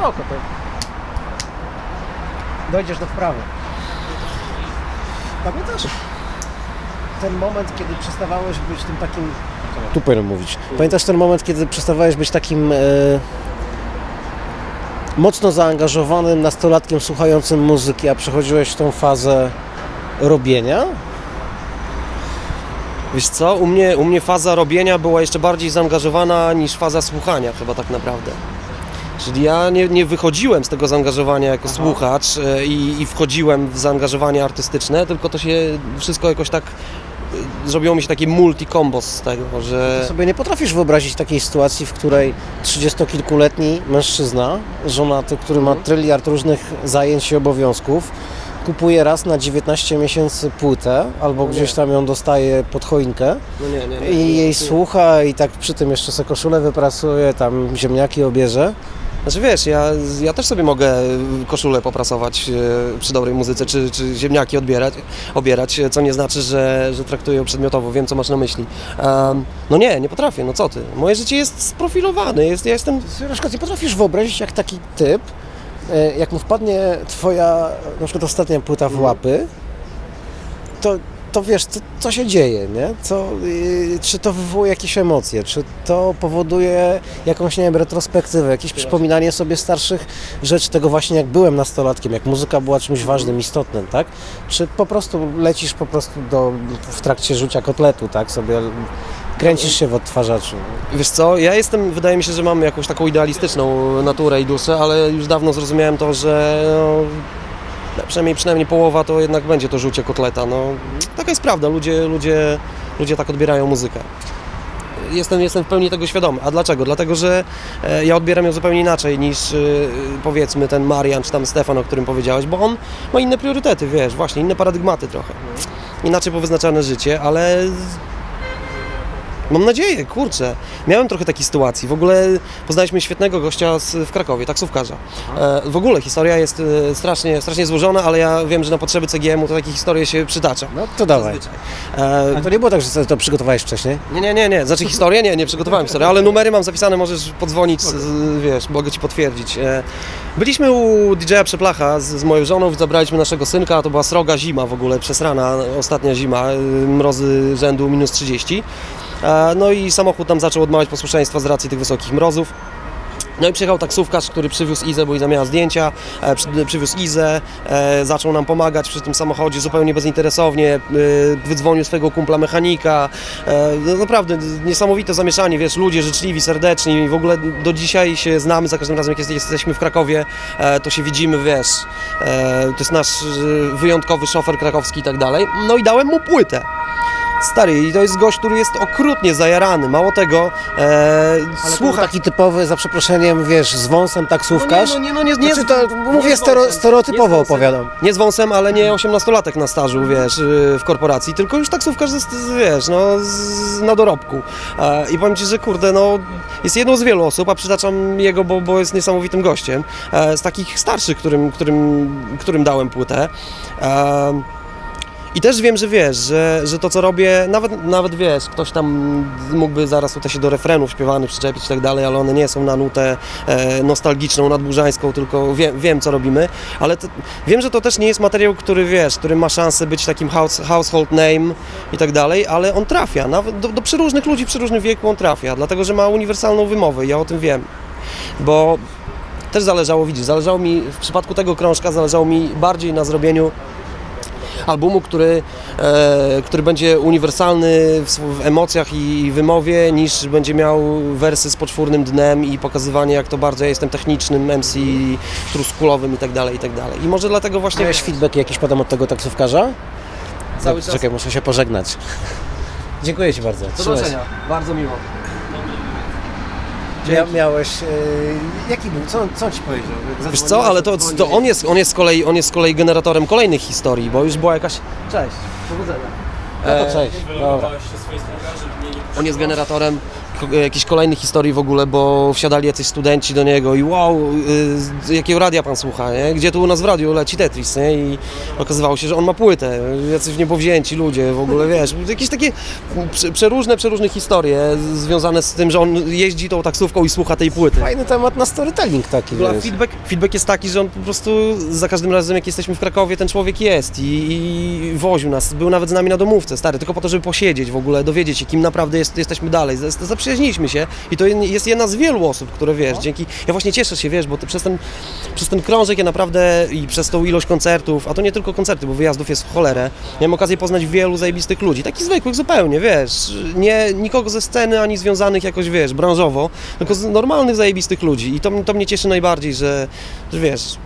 spoko, to dojdziesz do wprawy. Pamiętasz ten moment, kiedy przestawałeś być tym takim... Tu powinien mówić. Pamiętasz ten moment, kiedy przestawałeś być takim... E, mocno zaangażowanym nastolatkiem słuchającym muzyki, a przechodziłeś tą fazę robienia? Wiesz co, u mnie, u mnie faza robienia była jeszcze bardziej zaangażowana niż faza słuchania chyba tak naprawdę. Czyli ja nie, nie wychodziłem z tego zaangażowania jako słuchacz e, i, i wchodziłem w zaangażowanie artystyczne, tylko to się wszystko jakoś tak e, zrobiło mi się taki multi-kombos z tego, że... sobie nie potrafisz wyobrazić takiej sytuacji, w której trzydziestokilkuletni mężczyzna, żonaty, który ma tryliard różnych zajęć i obowiązków, kupuje raz na 19 miesięcy płytę, albo No gdzieś tam ją dostaje pod choinkę No nie, nie, nie, i jej słucha i tak przy tym jeszcze se koszulę wypracuje, tam ziemniaki obierze. Znaczy wiesz, ja, ja też sobie mogę koszulę poprasować e, przy dobrej muzyce, czy, czy ziemniaki odbierać, obierać, co nie znaczy, że, że traktuję ją przedmiotowo, wiem co masz na myśli. Em, no nie, nie potrafię, no co ty. Moje życie jest sprofilowane, jest, ja jestem... Przykład nie potrafisz wyobrazić, jak taki typ, e, jak mu wpadnie twoja na przykład ostatnia płyta w łapy, to, to wiesz, co, się dzieje, nie? Co, y, czy to wywołuje jakieś emocje, czy to powoduje jakąś, nie wiem, retrospektywę, jakieś przypominanie sobie starszych rzeczy, tego właśnie jak byłem nastolatkiem, jak muzyka była czymś ważnym, istotnym, tak? Czy po prostu lecisz po prostu do, w trakcie rzucia kotletu, tak? Sobie kręcisz się w odtwarzaczu. Wiesz co, ja jestem, wydaje mi się, że mam jakąś taką idealistyczną naturę i duszę, ale już dawno zrozumiałem to, że no, przynajmniej, przynajmniej połowa to jednak będzie to rzucie kotleta. No, taka jest prawda, ludzie, ludzie, ludzie tak odbierają muzykę. Jestem, jestem w pełni tego świadomy. A dlaczego? Dlatego, że e, ja odbieram ją zupełnie inaczej niż e, powiedzmy ten Marian czy tam Stefan, o którym powiedziałeś, bo on ma inne priorytety, wiesz, właśnie inne paradygmaty trochę. Inaczej powyznaczane życie, ale Mam nadzieję, kurczę. Miałem trochę takiej sytuacji. W ogóle poznaliśmy świetnego gościa z, w Krakowie, taksówkarza. E, w ogóle historia jest e, strasznie, strasznie złożona, ale ja wiem, że na potrzeby CGM-u to takie historie się przytacza. No to dawaj. E, A to nie było tak, że sobie to przygotowałeś wcześniej? nie, nie, nie, nie. Znaczy historię? Nie, nie przygotowałem historii, ale numery mam zapisane, możesz podzwonić, z, z, wiesz, mogę Ci potwierdzić. E, byliśmy u DJ-a Przeplacha z, z moją żoną, zabraliśmy naszego synka, to była sroga zima w ogóle, przesrana ostatnia zima, e, mrozy rzędu minus 30. E, no i samochód tam zaczął odmawiać posłuszeństwa z racji tych wysokich mrozów. No i przyjechał taksówkarz, który przywiózł Izę, bo Iza miała zdjęcia, e, przy, przywiózł Izę, e, zaczął nam pomagać przy tym samochodzie zupełnie bezinteresownie, wydzwonił swojego kumpla mechanika, no naprawdę niesamowite zamieszanie, wiesz, ludzie życzliwi, serdeczni, w ogóle do dzisiaj się znamy, za każdym razem jak jest- jesteśmy w Krakowie, to się widzimy, wiesz, to jest nasz wyjątkowy szofer krakowski i tak dalej, no i dałem mu płytę. Stary, i to jest gość, który jest okrutnie zajarany. Mało tego, e, słucha taki typowy, za przeproszeniem, wiesz, z wąsem taksówkarz. No nie, no nie, no nie, nie, Znaczy to, mówię stero, stereotypowo nie opowiadam. Nie z wąsem, ale nie 18-latek na stażu, wiesz, yy, w korporacji, tylko już taksówkarz, z- wiesz, no, z, na dorobku. E, I powiem Ci, że kurde, no, jest jedną z wielu osób, a przytaczam jego, bo, bo jest niesamowitym gościem, e, z takich starszych, którym, którym, którym dałem płytę. E, i też wiem, że wiesz, że, że to co robię, nawet, nawet wiesz, ktoś tam mógłby zaraz tutaj się do refrenów śpiewanych przyczepić i tak dalej, ale one nie są na nutę e, nostalgiczną, nadburzańską, tylko wiem, wiem co robimy, ale to, wiem, że to też nie jest materiał, który wiesz, który ma szansę być takim house, household name i tak dalej, ale on trafia, nawet do, do przeróżnych ludzi w przeróżnym wieku on trafia, dlatego, że ma uniwersalną wymowę, ja o tym wiem, bo też zależało, widzisz, zależało mi, w przypadku tego krążka zależało mi bardziej na zrobieniu albumu, który, e, który będzie uniwersalny w, w emocjach i wymowie, niż będzie miał wersy z poczwórnym dnem i pokazywanie, jak to bardzo ja jestem technicznym MC truskulowym i tak dalej, i tak dalej. I może dlatego właśnie... Miałeś feedback jakiś potem od tego taksówkarza? Cały czas. Czekaj, muszę się pożegnać. Dziękuję Ci bardzo. Do zobaczenia. Bardzo miło. Mia, miałeś... Yy, jaki był? Co, co on Ci powiedział? Wiesz co, ale to, to on, jest, on, jest z kolei, on jest z kolei generatorem kolejnych historii, bo już była jakaś... Cześć, powodzenia. No to cześć. Dobra. On jest generatorem ko- jakichś kolejnych historii w ogóle, bo wsiadali jacyś studenci do niego i wow, y, jakiego radia pan słucha, nie? Gdzie tu u nas w radiu leci Tetris, nie? I okazywało się, że on ma płytę, jacyś niepowzięci ludzie w ogóle, wiesz, jakieś takie prze- przeróżne, przeróżne historie związane z tym, że on jeździ tą taksówką i słucha tej płyty. Fajny temat na storytelling taki, wiesz. feedback, feedback jest taki, że on po prostu za każdym razem, jak jesteśmy w Krakowie, ten człowiek jest i, i woził nas. Był nawet z nami na domówce, stary, tylko po to, żeby posiedzieć w ogóle, dowiedzieć się, kim naprawdę jest, jesteśmy dalej. Z- Zaprzyjaźniliśmy się i to jest jedna z wielu osób, które wiesz, dzięki. Ja właśnie cieszę się, wiesz, bo przez, ten, przez ten krążek ja naprawdę i przez tą ilość koncertów, a to nie tylko koncerty, bo wyjazdów jest w cholerę, miałem okazję poznać wielu zajebistych ludzi, takich zwykłych zupełnie, wiesz, nie, nikogo ze sceny ani związanych jakoś, wiesz, branżowo, tylko z normalnych zajebistych ludzi i to, to mnie cieszy najbardziej, że, że wiesz,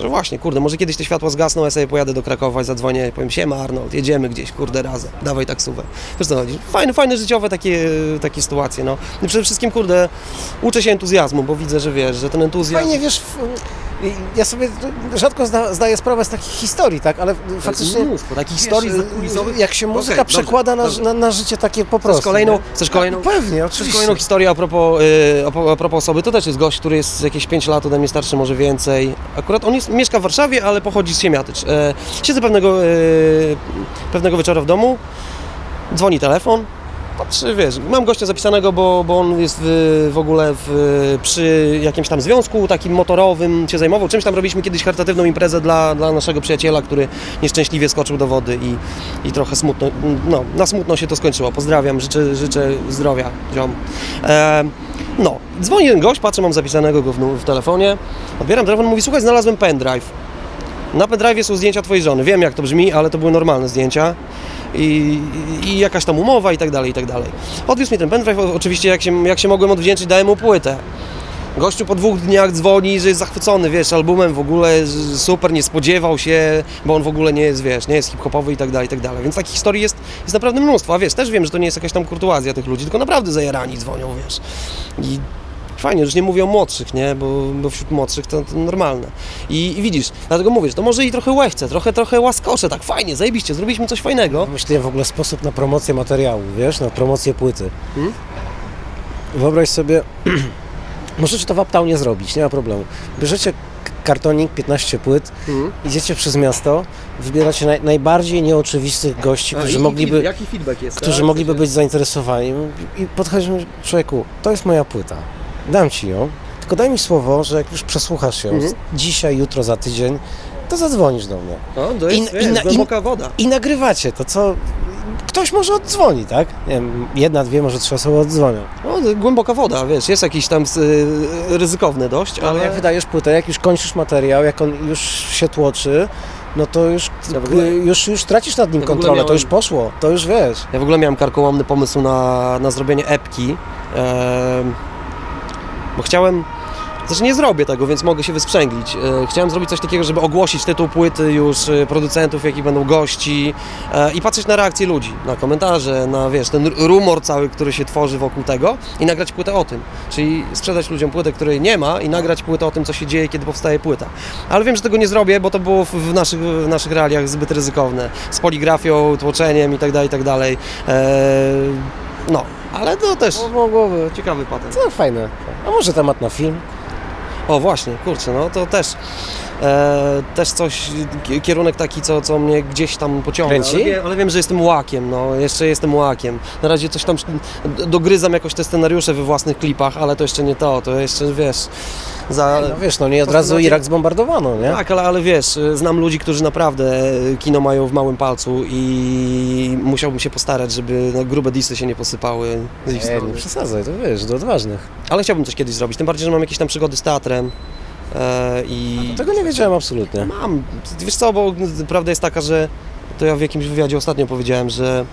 że właśnie, kurde, może kiedyś te światła zgasną, ja sobie pojadę do Krakowa i zadzwonię powiem, siema Arnold, jedziemy gdzieś, kurde, razem, dawaj taksówę. Wiesz co chodzi? Fajne, fajne życiowe takie, takie sytuacje, no. I przede wszystkim, kurde, uczę się entuzjazmu, bo widzę, że wiesz, że ten entuzjazm... Fajnie, wiesz, ja sobie rzadko zda, zdaję sprawę z takich historii, tak, ale faktycznie... mnóstwo takich historii wiesz, zakulisowych. Jak się muzyka dobrze, przekłada na, dobrze. na, na życie takie po prostu. Chcesz kolejną, nie? chcesz kolejną? Pewnie, Chcesz oczywiście. kolejną historię a propos, y, a po- a propos osoby. To też jest gość, który jest jakieś 5 lat ode mnie starszy, może więcej. Akurat on jest, mieszka w Warszawie, ale pochodzi z Siemiatycz. E, siedzę pewnego, y, pewnego wieczora w domu, dzwoni telefon, patrzy, wiesz, mam gościa zapisanego, bo, bo on jest w, w ogóle w, przy jakimś tam związku takim motorowym, się zajmował czymś tam, robiliśmy kiedyś charytatywną imprezę dla, dla naszego przyjaciela, który nieszczęśliwie skoczył do wody i, i trochę smutno, no, na smutno się to skończyło. Pozdrawiam, życzę, życzę zdrowia, ziom. E, no, dzwoni ten gość, patrzę, mam zapisanego go w, w telefonie, odbieram telefon, mówi, słuchaj, znalazłem pendrive. Na pendrive są zdjęcia twojej żony. Wiem jak to brzmi, ale to były normalne zdjęcia. I, i jakaś tam umowa i tak dalej, i tak dalej. Odwiózł mi ten pendrive, oczywiście jak się, jak się mogłem odwdzięczyć, dałem mu płytę. Gościu po dwóch dniach dzwoni, że jest zachwycony, wiesz, albumem w ogóle super, nie spodziewał się, bo on w ogóle nie jest, wiesz, nie jest hip-hopowy i tak dalej, i tak dalej. Więc takich historii jest, jest naprawdę mnóstwo, a wiesz, też wiem, że to nie jest jakaś tam kurtuazja tych ludzi, tylko naprawdę zajarani dzwonią, wiesz. I Fajnie, już nie mówię o młodszych, nie? Bo, bo wśród młodszych to, to normalne. I, I widzisz, dlatego mówię, że to może i trochę łechce, trochę, trochę łaskocze, tak fajnie, zajebiście, zrobiliśmy coś fajnego. Myślałem w ogóle sposób na promocję materiału, wiesz, na promocję płyty. Hmm? Wyobraź sobie, możecie to w Uptownie zrobić, nie ma problemu. Bierzecie kartonik, 15 płyt, Mhm. idziecie przez miasto, wybieracie naj, najbardziej nieoczywistych gości, którzy mogliby, Jaki feedback jest? którzy mogliby być zainteresowani i podchodzimy, człowieku, to jest moja płyta, dam Ci ją, tylko daj mi słowo, że jak już przesłuchasz ją Mhm. dzisiaj, jutro, za tydzień, to zadzwonisz do mnie. No, to jest, I- wiesz, i na- głęboka woda. I nagrywacie to, co ktoś może oddzwoni, tak? Nie wiem, jedna, dwie, może trzy osoby oddzwonią. No, to głęboka woda, wiesz, jest jakiś tam y, ryzykowne dość, Ale ale... jak wydajesz płytę, jak już kończysz materiał, jak on już się tłoczy, no to już, Ja ogóle- już, już tracisz nad nim Ja kontrolę, to miałem- już poszło, to już wiesz. Ja w ogóle miałem karkołomny pomysł na, na zrobienie epki, bo chciałem, znaczy nie zrobię tego, więc mogę się wysprzęglić. E, Chciałem zrobić coś takiego, żeby ogłosić tytuł płyty już e, producentów, jakich będą gości e, i patrzeć na reakcje ludzi, na komentarze, na wiesz, ten rumor cały, który się tworzy wokół tego i nagrać płytę o tym. Czyli sprzedać ludziom płytę, której nie ma i nagrać płytę o tym, co się dzieje, kiedy powstaje płyta. Ale wiem, że tego nie zrobię, bo to było w, naszych, w naszych realiach zbyt ryzykowne. Z poligrafią, tłoczeniem i tak dalej, no, ale to też ciekawy patent. No fajne. A może temat na film? O właśnie, kurczę, no to też, e, też coś, ki- kierunek taki, co, co mnie gdzieś tam pociąga. Kręci? Ale, wie, ale wiem, że jestem łakiem, no, jeszcze jestem łakiem. Na razie coś tam dogryzam jakoś te scenariusze we własnych klipach, ale to jeszcze nie to, to jeszcze, wiesz, za... No wiesz, no nie od razu Irak zbombardowano, nie? Tak, ale, ale wiesz, znam ludzi, którzy naprawdę kino mają w małym palcu i musiałbym się postarać, żeby no, grube disy się nie posypały z ich strony. nie przesadzaj, to wiesz, do odważnych. Ale chciałbym coś kiedyś zrobić, tym bardziej, że mam jakieś tam przygody z teatrem e, i... Tego nie wiedziałem absolutnie. Mam. Wiesz co, bo prawda jest taka, że to ja w jakimś wywiadzie ostatnio powiedziałem, że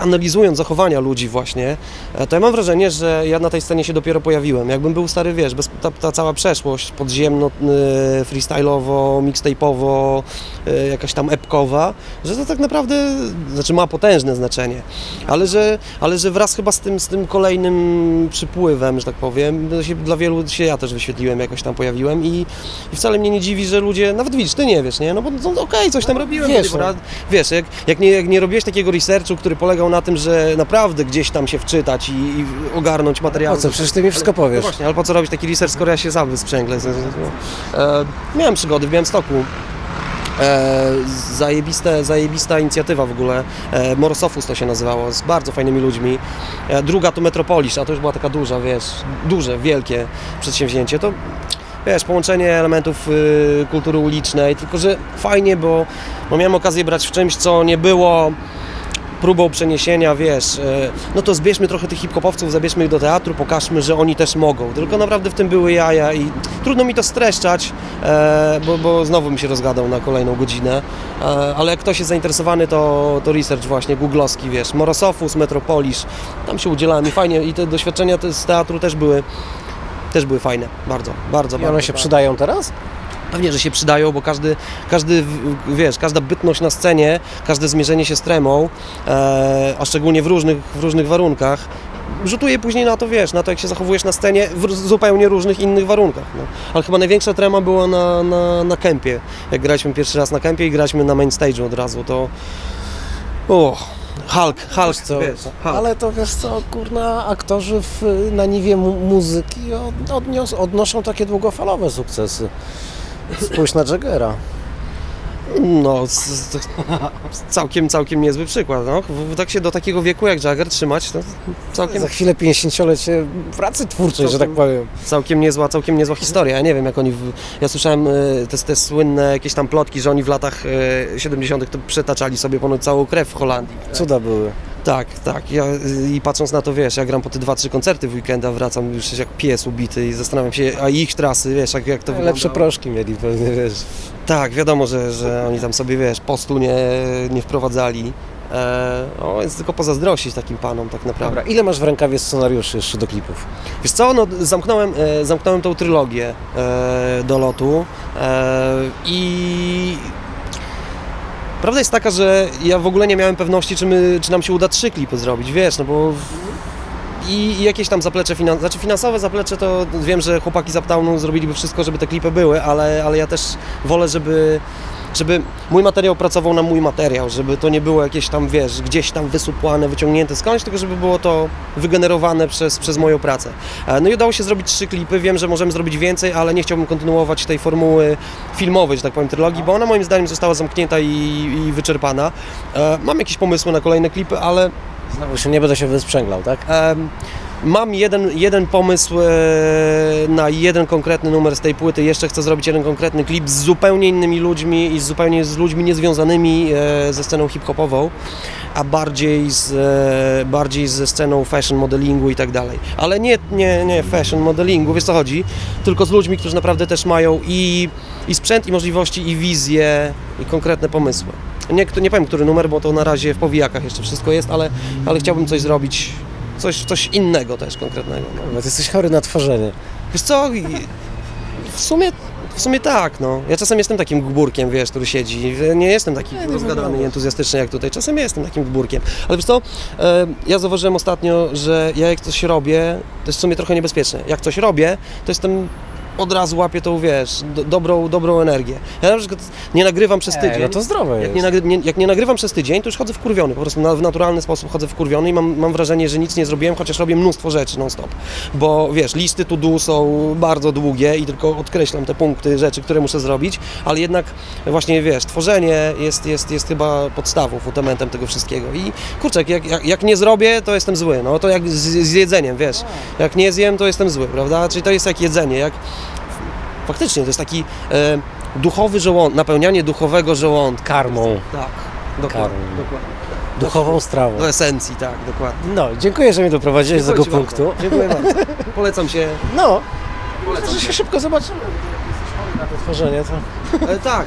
analizując zachowania ludzi właśnie, e, to ja mam wrażenie, że ja na tej scenie się dopiero pojawiłem. Jakbym był stary, wiesz, bez, ta, ta cała przeszłość podziemno, y, freestyle'owo, mixtape'owo, y, jakaś tam epkowa, że to tak naprawdę, znaczy ma potężne znaczenie, ale że, ale że wraz chyba z tym, z tym kolejnym przypływem, że tak powiem, się, dla wielu się ja też wyświetliłem, jakoś tam pojawiłem i, i wcale mnie nie dziwi, że ludzie, nawet widzisz, ty nie wiesz, nie, no bo no, okej, coś tam robiłem, Wiesz, wiesz, no. wiesz jak, jak, nie, jak nie robiłeś takiego researchu, który polegał na tym, że naprawdę gdzieś tam się wczytać i, i ogarnąć materiały. Po co? Przecież ty mi wszystko No powiesz. właśnie, ale po co robić taki research, skoro ja się sam wysprzęglę? E, miałem przygody w Białymstoku. E, zajebiste, zajebista inicjatywa w ogóle. E, Morosofus to się nazywało, z bardzo fajnymi ludźmi. E, druga to Metropolis, a to już była taka duża, wiesz, duże, wielkie przedsięwzięcie. To wiesz, połączenie elementów y, kultury ulicznej, tylko że fajnie, bo, bo miałem okazję brać w czymś, co nie było próbą przeniesienia, wiesz, e, no to zbierzmy trochę tych hip-hopowców, zabierzmy ich do teatru, pokażmy, że oni też mogą. Tylko naprawdę w tym były jaja i trudno mi to streszczać, e, bo, bo znowu mi się rozgadał na kolejną godzinę, e, ale jak ktoś jest zainteresowany, to, to research właśnie googlowski, wiesz, Morosofus, Metropolis, tam się udzielałem i fajnie i te doświadczenia z teatru też były też były fajne, bardzo, bardzo, I bardzo. one się bardzo. przydają teraz? Pewnie, że się przydają, bo każdy, każdy wiesz, każda bytność na scenie, każde zmierzenie się z tremą, e, a szczególnie w różnych, w różnych warunkach, rzutuje później na to, wiesz, na to jak się zachowujesz na scenie w zupełnie różnych innych warunkach. No. Ale chyba największa trema była na, na, na kempie. Jak graliśmy pierwszy raz na kempie i graliśmy na main stage'u od razu, to... O, Hulk, Hulk, Co? wiesz, Hulk. Ale to wiesz co, kurna, aktorzy w, na niwie mu- muzyki od, odnios, odnoszą takie długofalowe sukcesy. Spójrz na Jaggera. No, z, z, całkiem, całkiem niezły przykład. No. W- Tak się do takiego wieku jak Jagger trzymać, to całkiem, Za chwilę 50-lecie pracy twórczej, że tak powiem. całkiem, niezła, całkiem niezła historia. Ja nie wiem, jak oni. W, ja słyszałem e, te, te słynne jakieś tam plotki, że oni w latach e, 70. to przetaczali sobie ponoć całą krew w Holandii. Cuda były. Tak, tak. Ja, y, I patrząc na to, wiesz, ja gram po te dwa, trzy koncerty w weekenda, wracam już jak pies ubity i zastanawiam się, a ich trasy, wiesz, jak, jak to Lepsze wygląda. proszki mieli pewnie, wiesz. Tak, wiadomo, że, że oni tam sobie, wiesz, postu nie, nie wprowadzali. E, o, więc tylko pozazdrościć takim panom tak naprawdę. Dobra, ile masz w rękawie scenariuszy jeszcze do klipów? Wiesz co, no, zamknąłem, e, zamknąłem tą trylogię e, do lotu e, i prawda jest taka, że ja w ogóle nie miałem pewności, czy, my, czy nam się uda trzy klipy zrobić, wiesz, no bo i, i jakieś tam zaplecze finansowe, znaczy finansowe zaplecze to wiem, że chłopaki z Uptownu zrobiliby wszystko, żeby te klipy były, ale, ale ja też wolę, żeby żeby mój materiał pracował na mój materiał, żeby to nie było jakieś tam, wiesz, gdzieś tam wysupłane, wyciągnięte skądś, tylko żeby było to wygenerowane przez, przez moją pracę. E, No i udało się zrobić trzy klipy, wiem, że możemy zrobić więcej, ale nie chciałbym kontynuować tej formuły filmowej, że tak powiem, trylogii, bo ona moim zdaniem została zamknięta i, i wyczerpana. E, Mam jakieś pomysły na kolejne klipy, ale Znowu się nie będę się wysprzęglał, tak? Em, Mam jeden, jeden pomysł e, na jeden konkretny numer z tej płyty. Jeszcze chcę zrobić jeden konkretny klip z zupełnie innymi ludźmi i z zupełnie z ludźmi niezwiązanymi e, ze sceną hip-hopową, a bardziej, z, e, bardziej ze sceną fashion modelingu i tak dalej. Ale nie, nie, nie fashion modelingu, wiesz co chodzi, tylko z ludźmi, którzy naprawdę też mają i, i sprzęt, i możliwości, i wizje, i konkretne pomysły. Nie, nie powiem, który numer, bo to na razie w powijakach jeszcze wszystko jest, ale, ale chciałbym coś zrobić, coś, coś innego też konkretnego. No. Ty jesteś chory na tworzenie. Wiesz co, i- w sumie, w sumie tak, no. Ja czasem jestem takim gburkiem, wiesz, który siedzi. Nie jestem taki rozgadany i entuzjastyczny jak tutaj. Czasem jestem takim gburkiem. Ale wiesz co, e, ja zauważyłem ostatnio, że ja jak coś robię, to jest w sumie trochę niebezpieczne. Jak coś robię, to jestem od razu łapię tą, wiesz, do, dobrą, dobrą energię. Ja na przykład nie nagrywam przez tydzień. Ej, no to zdrowe Jak jest. nie, nagry, nie, jak nie nagrywam przez tydzień, to już chodzę wkurwiony, po prostu na, w naturalny sposób chodzę wkurwiony i mam, mam wrażenie, że nic nie zrobiłem, chociaż robię mnóstwo rzeczy non-stop. Bo wiesz, listy to do są bardzo długie i tylko odkreślam te punkty rzeczy, które muszę zrobić, ale jednak właśnie wiesz, tworzenie jest, jest, jest chyba podstawą, fundamentem tego wszystkiego. I kurczę, jak, jak, jak nie zrobię, to jestem zły. No to jak z, z jedzeniem, wiesz, jak nie zjem, to jestem zły, prawda? Czyli to jest jak jedzenie, jak faktycznie to jest taki e, duchowy żołądek, napełnianie duchowego żołądka. Karmą, Tak, dokładnie. Karmą. dokładnie. duchową strawą. Do esencji, tak, dokładnie. No, dziękuję, że mnie doprowadziłeś do tego Dziękuję ci punktu. bardzo. Dziękuję bardzo. Polecam się. No, Polecam że się szybko zobaczymy. Jesteś chory na to tworzenie, to... E, tak.